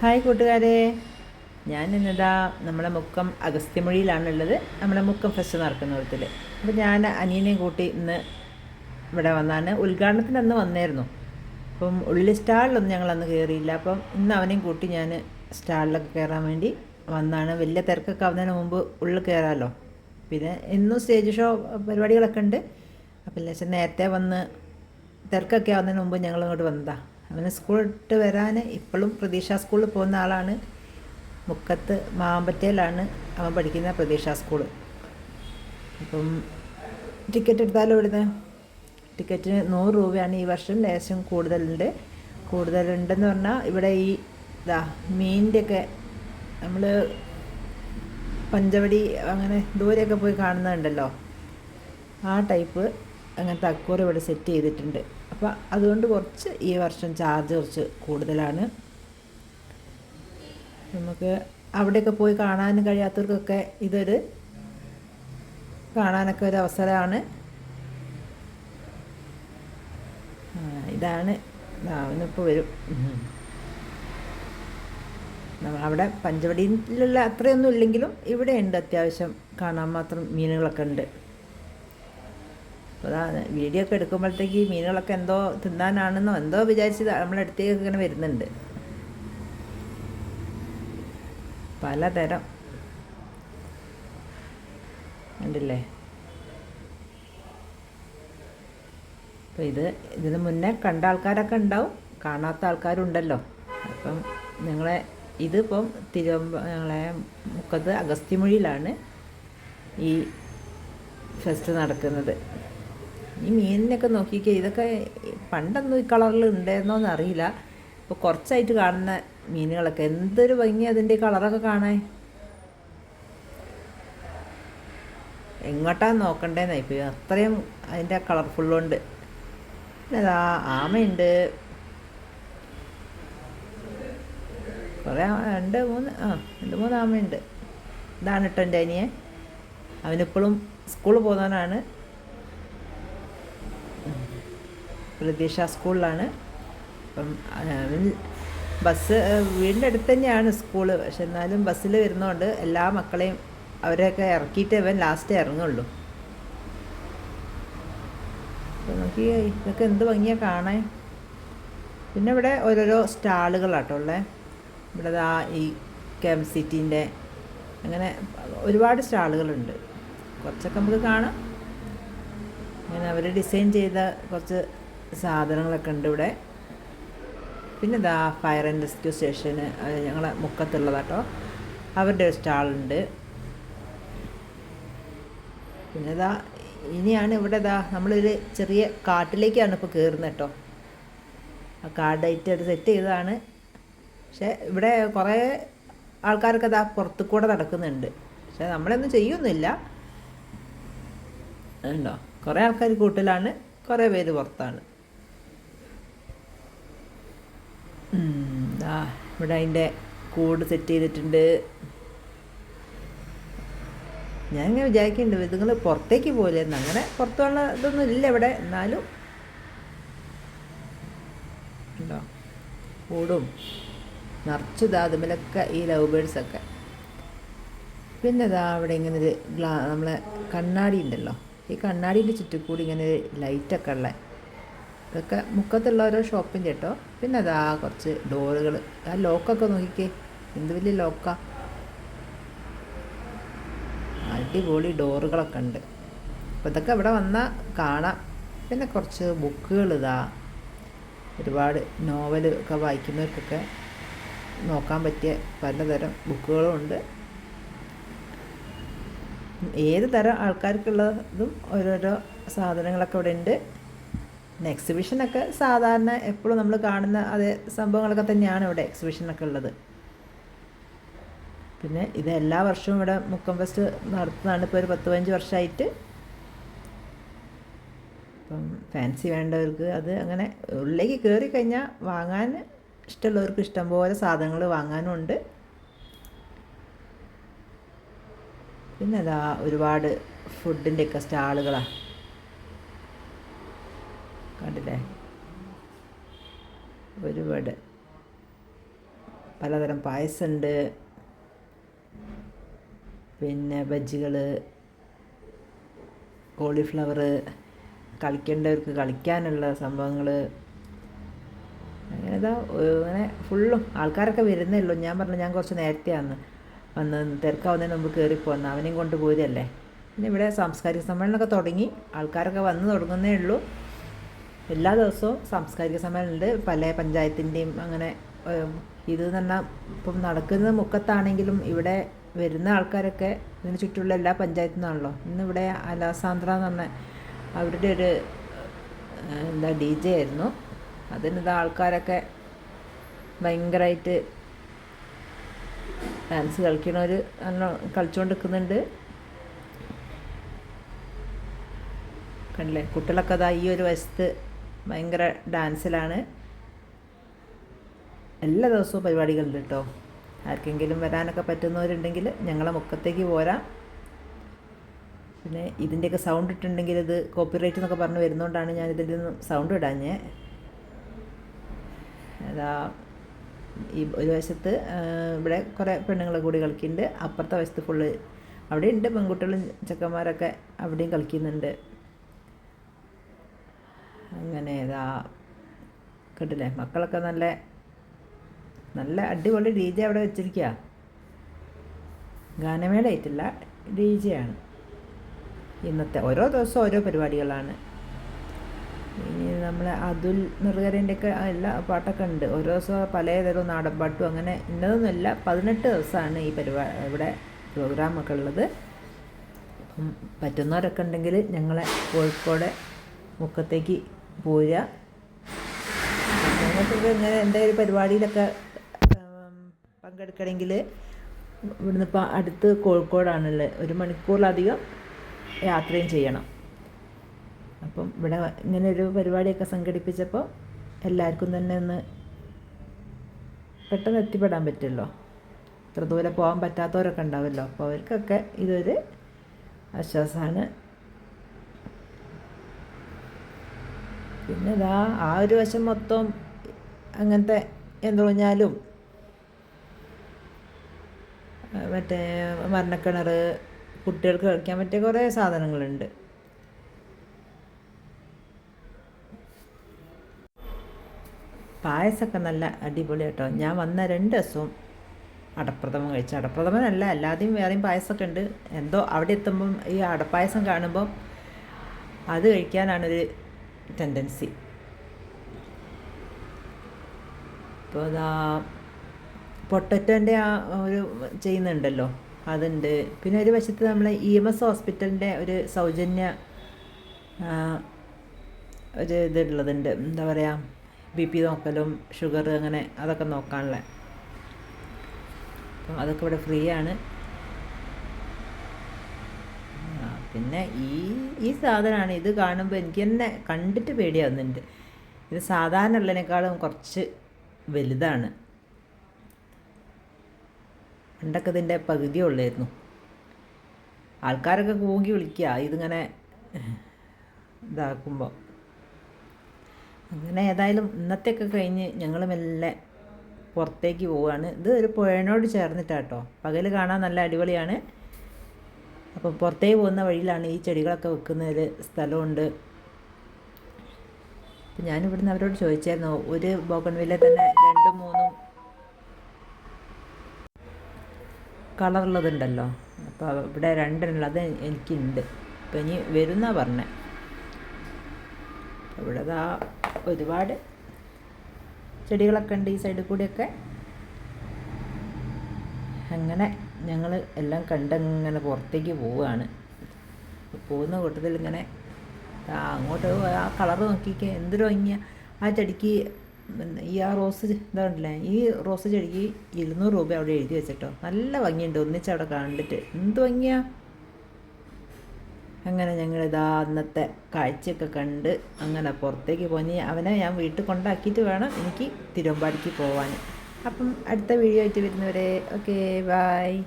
Hi കൂട്ടുകാരെ. ഞാൻ ഇന്നിതാ നമ്മുടെ മുക്കം അഗസ്ത്യമൊഴിയിലാണുള്ളത്. നമ്മുടെ മുക്കം ഫെസ്റ്റ് നടക്കുന്ന വിധത്തിൽ അപ്പോൾ ഞാൻ അനിയനെയും കൂട്ടി ഇന്ന് ഇവിടെ വന്നാണ്. ഉദ്ഘാടനത്തിന് അന്ന് വന്നായിരുന്നു അപ്പം ഉള്ളി സ്റ്റാളിലൊന്നും ഞങ്ങൾ അന്ന് കയറിയില്ല അപ്പം ഇന്ന് അവനെയും കൂട്ടി ഞാൻ സ്റ്റാളിലൊക്കെ കയറാൻ വേണ്ടി വന്നാണ്. വലിയ തിരക്കൊക്കെ ആവുന്നതിന് മുമ്പ് ഉള്ളിൽ കയറാമല്ലോ പിന്നെ ഇന്നും സ്റ്റേജ് ഷോ പരിപാടികളൊക്കെ ഉണ്ട്. അപ്പം ലേശം നേരത്തെ വന്ന് തിരക്കൊക്കെ ആവുന്നതിന് മുമ്പ് ഞങ്ങൾ ഇങ്ങോട്ട് വന്നതാണ് അവന് സ്കൂൾ ഇട്ട് വരാൻ ഇപ്പോഴും പ്രതീക്ഷ സ്കൂളിൽ പോകുന്ന ആളാണ്. മുക്കത്ത് മാമ്പറ്റയിലാണ് അവൻ പഠിക്കുന്ന പ്രതീക്ഷ സ്കൂൾ അപ്പം ടിക്കറ്റ് എടുത്താലോ ഇവിടുന്ന്? ടിക്കറ്റിന് നൂറ് രൂപയാണ് ഈ വർഷം ലേശം കൂടുതലുണ്ട്. കൂടുതലുണ്ടെന്ന് പറഞ്ഞാൽ ഇവിടെ ഈ ഇതാ മീനിന്റെയൊക്കെ നമ്മൾ പഞ്ചവടി അങ്ങനെ ദൂരെയൊക്കെ പോയി കാണുന്നുണ്ടല്ലോ ആ ടൈപ്പ് അങ്ങനത്തെ അക്കൂറ് ഇവിടെ സെറ്റ് ചെയ്തിട്ടുണ്ട്. അപ്പോൾ അതുകൊണ്ട് കുറച്ച് ഈ വർഷം ചാർജ് കുറച്ച് കൂടുതലാണ്. നമുക്ക് അവിടെയൊക്കെ പോയി കാണാൻ കഴിയാത്തവർക്കൊക്കെ ഇതൊരു കാണാനൊക്കെ ഒരു അവസരമാണ്. ഇതാണ് അവനിപ്പോൾ വരും. അവിടെ പഞ്ചവടിയിലുള്ള അത്രയൊന്നും ഇല്ലെങ്കിലും ഇവിടെ ഉണ്ട് അത്യാവശ്യം കാണാൻ മാത്രം മീനുകളൊക്കെ ഉണ്ട്. അപ്പോൾ അതാ വീഡിയോ ഒക്കെ എടുക്കുമ്പോഴത്തേക്ക് ഈ മീനുകളൊക്കെ എന്തോ തിന്നാനാണെന്നോ എന്തോ വിചാരിച്ച് നമ്മളെ അടുത്തേക്ക് ഇങ്ങനെ വരുന്നുണ്ട്. പലതരം. ഉണ്ടല്ലേ അപ്പോൾ ഇത് ഇതിന് മുന്നേ കണ്ട ആൾക്കാരൊക്കെ ഉണ്ടാവും. കാണാത്ത ആൾക്കാരുണ്ടല്ലോ. അപ്പം നിങ്ങളെ ഇതിപ്പം തിരുവമ്പ ഞങ്ങളെ മുക്കത്ത് അഗസ്ത്യമൊഴിയിലാണ് ഈ ഫെസ്റ്റ് നടക്കുന്നത്. ഈ മീനിനൊക്കെ നോക്കിക്കേ ഇതൊക്കെ പണ്ടൊന്നും ഈ കളറിൽ ഉണ്ടായിരുന്നോന്ന് അറിയില്ല. ഇപ്പോൾ കുറച്ചായിട്ട് കാണുന്ന മീനുകളൊക്കെ. എന്തൊരു ഭംഗി അതിന്റെ കളറൊക്കെ കാണാൻ. എങ്ങോട്ടാ നോക്കണ്ടേന്നായി ഇപ്പോൾ അത്രയും അതിന്റെ കളർഫുള്ളുണ്ട് അതാ ആമയുണ്ട്. കുറേ രണ്ട് മൂന്ന് ആ രണ്ട് മൂന്ന് ആമയുണ്ട്. ഇതാണ് കേട്ടോ എന്റെ അനിയെ അവനിപ്പോഴും സ്കൂളിൽ പോകുന്നവനാണ്. പ്രതീക്ഷ സ്കൂളിലാണ്. അപ്പം ബസ് വീടിന്റെ അടുത്ത് തന്നെയാണ് സ്കൂൾ. പക്ഷെ എന്നാലും ബസ്സിൽ വരുന്നതുകൊണ്ട് എല്ലാ മക്കളെയും അവരെയൊക്കെ ഇറക്കിയിട്ട് അവൻ ലാസ്റ്റ് ഇറങ്ങുള്ളൂ. അപ്പോൾ നോക്കി ഇതൊക്കെ എന്ത് ഭംഗിയാണ് കാണാൻ. പിന്നെ ഇവിടെ ഓരോരോ സ്റ്റാളുകളാട്ടോ ഉള്ളത് ഇവിടെ ദാ ഈ കെ എം സിറ്റീന്റെ അങ്ങനെ ഒരുപാട് സ്റ്റാളുകളുണ്ട്. കുറച്ചൊക്കെ നമുക്ക് കാണാം. അങ്ങനെ അവർ ഡിസൈൻ ചെയ്ത കുറച്ച് സാധനങ്ങളൊക്കെ ഉണ്ട് ഇവിടെ. പിന്നെ ഇതാ ഫയർ ആൻഡ് റെസ്ക്യൂ സ്റ്റേഷന് അത് ഞങ്ങളെ മുക്കത്തുള്ളതാട്ടോ. അവരുടെ ഒരു സ്റ്റാളുണ്ട് പിന്നെ ഇതാ ഇനിയാണ് ഇവിടെ ഇതാ നമ്മളൊരു ചെറിയ കാട്ടിലേക്കാണ് ഇപ്പോൾ കയറുന്നത് കേട്ടോ. ആ കാർഡായിട്ട് അത് സെറ്റ് ചെയ്തതാണ്. പക്ഷേ ഇവിടെ കുറേ ആൾക്കാരൊക്കെ ഇതാ പുറത്തു കൂടെ നടക്കുന്നുണ്ട്. പക്ഷേ നമ്മളൊന്നും ചെയ്യൊന്നുമില്ല ഉണ്ടോ കുറേ ആൾക്കാർ കൂട്ടിലാണ് കുറേ പേര് പുറത്താണ്. ഇവിടെ അതിന്റെ കൂട് സെറ്റ് ചെയ്തിട്ടുണ്ട്. ഞാൻ ഇങ്ങനെ വിചാരിക്കുന്നുണ്ട് ഇതുങ്ങൾ പുറത്തേക്ക് പോലെ അങ്ങനെ പുറത്തുള്ള ഇതൊന്നും ഇല്ല ഇവിടെ എന്നാലും. ഉണ്ടോ? കൂടും. നിറച്ചു ദാതുമലൊക്കെ ഈ ലവ് ബേഡ്സൊക്കെ പിന്നെ ഇതാ അവിടെ ഇങ്ങനെ ഗ്ലാ നമ്മളെ കണ്ണാടി ഉണ്ടല്ലോ. ഈ കണ്ണാടിന്റെ ചുറ്റിക്കൂടി ഇങ്ങനെ ഒരു ലൈറ്റൊക്കെ ഉള്ള ഇതൊക്കെ മുക്കത്തുള്ള ഓരോ ഷോപ്പിന്റെ കേട്ടോ. പിന്നെ അതാ കുറച്ച് ഡോറുകൾ. ആ ലോക്കൊക്കെ നോക്കിക്കേ. എന്ത് വലിയ ലോക്കാ. അടിപൊളി ഡോറുകളൊക്കെ ഉണ്ട്. അപ്പോൾ ഇതൊക്കെ ഇവിടെ വന്നാൽ കാണാം. പിന്നെ കുറച്ച് ബുക്കുകൾ ഇതാ ഒരുപാട് നോവൽ ഒക്കെ വായിക്കുന്നവർക്കൊക്കെ നോക്കാൻ പറ്റിയ പലതരം ബുക്കുകളും ഉണ്ട്. ഏത് തരം ആൾക്കാർക്കുള്ളതും ഓരോരോ സാധനങ്ങളൊക്കെ ഇവിടെ ഉണ്ട്. എക്സിബിഷനൊക്കെ സാധാരണ എപ്പോഴും നമ്മൾ കാണുന്ന അതേ സംഭവങ്ങളൊക്കെ തന്നെയാണ് ഇവിടെ എക്സിബിഷനൊക്കെ ഉള്ളത്. പിന്നെ ഇത് എല്ലാ വർഷവും ഇവിടെ മുക്കം ഫെസ്റ്റ് നടത്തുന്നതാണ് ഇപ്പോൾ ഒരു പത്ത് പതിനഞ്ച് വർഷമായിട്ട് അപ്പം ഫാൻസി വേണ്ടവർക്ക് അത് അങ്ങനെ ഉള്ളിലേക്ക് കയറി കഴിഞ്ഞാൽ വാങ്ങാൻ ഇഷ്ടമുള്ളവർക്ക് ഇഷ്ടംപോലെ സാധനങ്ങൾ വാങ്ങാനും ഉണ്ട് പിന്നെ അതാ ഒരുപാട് ഫുഡിന്റെയൊക്കെ സ്റ്റാളുകളാണ് കണ്ടില്ലേ? ഒരുപാട്. പലതരം പായസമുണ്ട് പിന്നെ ബജ്ജികൾ കോളിഫ്ലവർ കളിക്കേണ്ടവർക്ക് കളിക്കാനുള്ള സംഭവങ്ങൾ അങ്ങനെ അങ്ങനെ ഫുള്ളും. ആൾക്കാരൊക്കെ വരുന്നേ ഉള്ളൂ. ഞാൻ പറഞ്ഞു ഞാൻ കുറച്ച് നേരത്തെയാണ് വന്ന് തിരക്കാവുന്നതിന് മുമ്പ് കയറിപ്പോന്ന് അവനെയും കൊണ്ട് പോയതല്ലേ. പിന്നെ ഇവിടെ സാംസ്കാരിക സമ്മേളനമൊക്കെ തുടങ്ങി. ആൾക്കാരൊക്കെ വന്ന് തുടങ്ങുന്നേ ഉള്ളൂ. എല്ലാ ദിവസവും സാംസ്കാരിക സമ്മേളനമുണ്ട് പല പഞ്ചായത്തിന്റെയും അങ്ങനെ ഇത് ഇത് തന്നെ ഇപ്പം നടക്കുന്നത് മുക്കത്താണെങ്കിലും ഇവിടെ വരുന്ന ആൾക്കാരൊക്കെ ഇതിന് ചുറ്റുമുള്ള എല്ലാ പഞ്ചായത്തു നിന്നാണല്ലോ ഇന്നിവിടെ അലാസാന്ദ്ര എന്ന് പറഞ്ഞ അവരുടെ ഒരു എന്താ ഡി ജെ ആയിരുന്നു. അതിനിത് ആൾക്കാരൊക്കെ ഭയങ്കരമായിട്ട് ഡാൻസ് കളിക്കണവർ നല്ല കളിച്ചുകൊണ്ട് നിൽക്കുന്നുണ്ട് കണ്ടില്ലേ? കുട്ടികളൊക്കെ അതാ ഈ ഒരു വശത്ത് ഭയങ്കര ഡാൻസിലാണ്. എല്ലാ ദിവസവും പരിപാടികളുണ്ട് കേട്ടോ ആർക്കെങ്കിലും വരാനൊക്കെ പറ്റുന്നവരുണ്ടെങ്കിൽ ഞങ്ങളെ മുക്കത്തേക്ക് പോരാം. പിന്നെ ഇതിന്റെയൊക്കെ സൗണ്ട് ഇട്ടുണ്ടെങ്കിൽ ഇത് കോപ്പിറൈറ്റ് എന്നൊക്കെ പറഞ്ഞ് വരുന്നതുകൊണ്ടാണ് ഞാൻ ഇതിൽ നിന്ന് സൗണ്ട് ഇടാഞ്ഞേ. അതാ ഈ ഒരു വശത്ത് ഇവിടെ കുറേ പെണ്ണുങ്ങൾ കൂടി കളിക്കുന്നുണ്ട്. അപ്പുറത്തെ വശത്ത് ഫുള്ള് അവിടെ ഉണ്ട് പെൺകുട്ടികളും ചെക്കന്മാരൊക്കെ അവിടെയും കളിക്കുന്നുണ്ട്. അങ്ങനെ ഇതാ കിട്ടില്ലേ മക്കളൊക്കെ നല്ല നല്ല അടിപൊളി ഡി ജെ അവിടെ വെച്ചിരിക്കുക ഗാനമേള ആയിട്ടില്ല ഡി ജെ ആണ് ഇന്നത്തെ ഓരോ ദിവസവും ഓരോ പരിപാടികളാണ്. ഇനി നമ്മൾ അതുൽ നെറുകരന്റെ ഒക്കെ എല്ലാ പാട്ടൊക്കെ ഉണ്ട്. ഓരോ ദിവസവും പലതരം നാടൻ പാട്ടും അങ്ങനെ ഇന്നതൊന്നുമില്ല പതിനെട്ട് ദിവസമാണ് ഈ പരിപാടി ഇവിടെ പ്രോഗ്രാമൊക്കെ ഉള്ളത്. പറ്റുന്നവരൊക്കെ ഉണ്ടെങ്കിൽ ഞങ്ങളെ കോഴിക്കോട് മുക്കത്തേക്ക് പോരുക ഞങ്ങൾക്കൊക്കെ ഇങ്ങനെ എന്തെങ്കിലും പരിപാടിയിലൊക്കെ ഉം, പങ്കെടുക്കണമെങ്കിൽ ഇവിടുന്ന് ഇപ്പോൾ അടുത്ത് കോഴിക്കോടാണുള്ളത് ഒരു മണിക്കൂറിലധികം യാത്രയും ചെയ്യണം. അപ്പം ഇവിടെ ഇങ്ങനെ ഒരു പരിപാടിയൊക്കെ സംഘടിപ്പിച്ചപ്പോൾ എല്ലാവർക്കും തന്നെ ഒന്ന് പെട്ടെന്ന് എത്തിപ്പെടാൻ പറ്റുമല്ലോ ഇത്ര ദൂരെ പോകാൻ പറ്റാത്തവരൊക്കെ ഉണ്ടാവുമല്ലോ അപ്പോൾ അവർക്കൊക്കെ ഇതൊരു ആശ്വാസമാണ്. പിന്നെ ഇതാ ആ ഒരു വശം മൊത്തം അങ്ങനത്തെ എന്തൊഴിഞ്ഞാലും മറ്റേ മരണക്കിണർ കുട്ടികൾക്ക് കളിക്കാൻ പറ്റിയ കുറേ സാധനങ്ങളുണ്ട്. പായസമൊക്കെ നല്ല അടിപൊളി കേട്ടോ. ഞാൻ വന്ന രണ്ട് ദിവസവും അടപ്രഥമം കഴിച്ചു. അടപ്രഥമനല്ല അല്ലാതെയും വേറെയും പായസമൊക്കെ ഉണ്ട് എന്തോ അവിടെ എത്തുമ്പം ഈ അടപ്പായസം കാണുമ്പോൾ അത് കഴിക്കാനാണൊരു ടെൻഡൻസി ഇപ്പോൾ അതാ പൊട്ടറ്റോന്റെ ആ ഒരു ചെയ്യുന്നുണ്ടല്ലോ. അതുണ്ട്. പിന്നെ ഒരു വശത്ത് നമ്മൾ ഇ എം എസ് ഹോസ്പിറ്റലിന്റെ ഒരു സൗജന്യ ഒരു ഇതുള്ളതുണ്ട്. എന്താ പറയുക ബി പി നോക്കലും ഷുഗർ അങ്ങനെ അതൊക്കെ നോക്കാനുള്ള. അപ്പം അതൊക്കെ ഇവിടെ ഫ്രീ ആണ് ആ, പിന്നെ ഈ ഈ സാധനമാണ് ഇത് കാണുമ്പോൾ എനിക്ക് തന്നെ കണ്ടിട്ട് പേടിയാവുന്നുണ്ട്. ഇത് സാധാരണ ഉള്ളതിനേക്കാളും കുറച്ച് വലുതാണ്. പണ്ടൊക്കെ ഇതിന്റെ പകുതി ഉള്ളായിരുന്നു. ആൾക്കാരൊക്കെ കൂകി വിളിക്കുക ഇതിങ്ങനെ ഇതാക്കുമ്പോൾ അങ്ങനെ ഏതായാലും ഇന്നത്തെയൊക്കെ കഴിഞ്ഞ് ഞങ്ങൾ മെല്ലെ പുറത്തേക്ക് പോവുകയാണ് ഇത് ഒരു പുഴനോട് ചേർന്നിട്ടാട്ടോ. പകൽ കാണാൻ നല്ല അടിപൊളിയാണ്. അപ്പോൾ പുറത്തേക്ക് പോകുന്ന വഴിയിലാണ് ഈ ചെടികളൊക്കെ വെക്കുന്ന ഒരു സ്ഥലമുണ്ട്. അപ്പം ഞാനിവിടുന്ന് അവരോട് ചോദിച്ചായിരുന്നു ഒരു ബോഗൺവില്ല തന്നെ രണ്ടും മൂന്നും കളറുള്ളതുണ്ടല്ലോ. അപ്പോൾ ഇവിടെ രണ്ടെണ്ണുള്ളത് എനിക്കുണ്ട്. അപ്പം ഇനി വരുന്ന പറഞ്ഞേ. ഇവിടെ ഒരുപാട് ചെടികളൊക്കെ ഉണ്ട് ഈ സൈഡിൽ കൂടിയൊക്കെ. അങ്ങനെ ഞങ്ങൾ എല്ലാം കണ്ടങ്ങനെ പുറത്തേക്ക് പോവുകയാണ് പോകുന്ന കൂട്ടത്തിൽ ഇങ്ങനെ അങ്ങോട്ട് ആ കളർ നോക്കിക്കേ എന്തൊരു ഭംഗിയ. ആ ചെടിക്ക് ഈ ആ റോസ് ഇതാണ്ടല്ലേ ഈ റോസ് ചെടിക്ക് ഇരുന്നൂറ് രൂപ അവിടെ എഴുതി വെച്ചിട്ടോ. നല്ല ഭംഗിയുണ്ട് ഒന്നിച്ച് അവിടെ കണ്ടിട്ട്. എന്ത് ഭംഗിയാ. അങ്ങനെ ഞങ്ങൾ ഇതാ അന്നത്തെ കാഴ്ചയൊക്കെ കണ്ട് അങ്ങനെ പുറത്തേക്ക് പോയി. അവനെ ഞാൻ വീട്ടിൽ കൊണ്ടാക്കിയിട്ട് വേണം എനിക്ക് തിരുവമ്പാടിക്ക് പോവാൻ അപ്പം അടുത്ത വീഡിയോ ആയിട്ട് വരുന്നവരെ ഓക്കെ ബായ്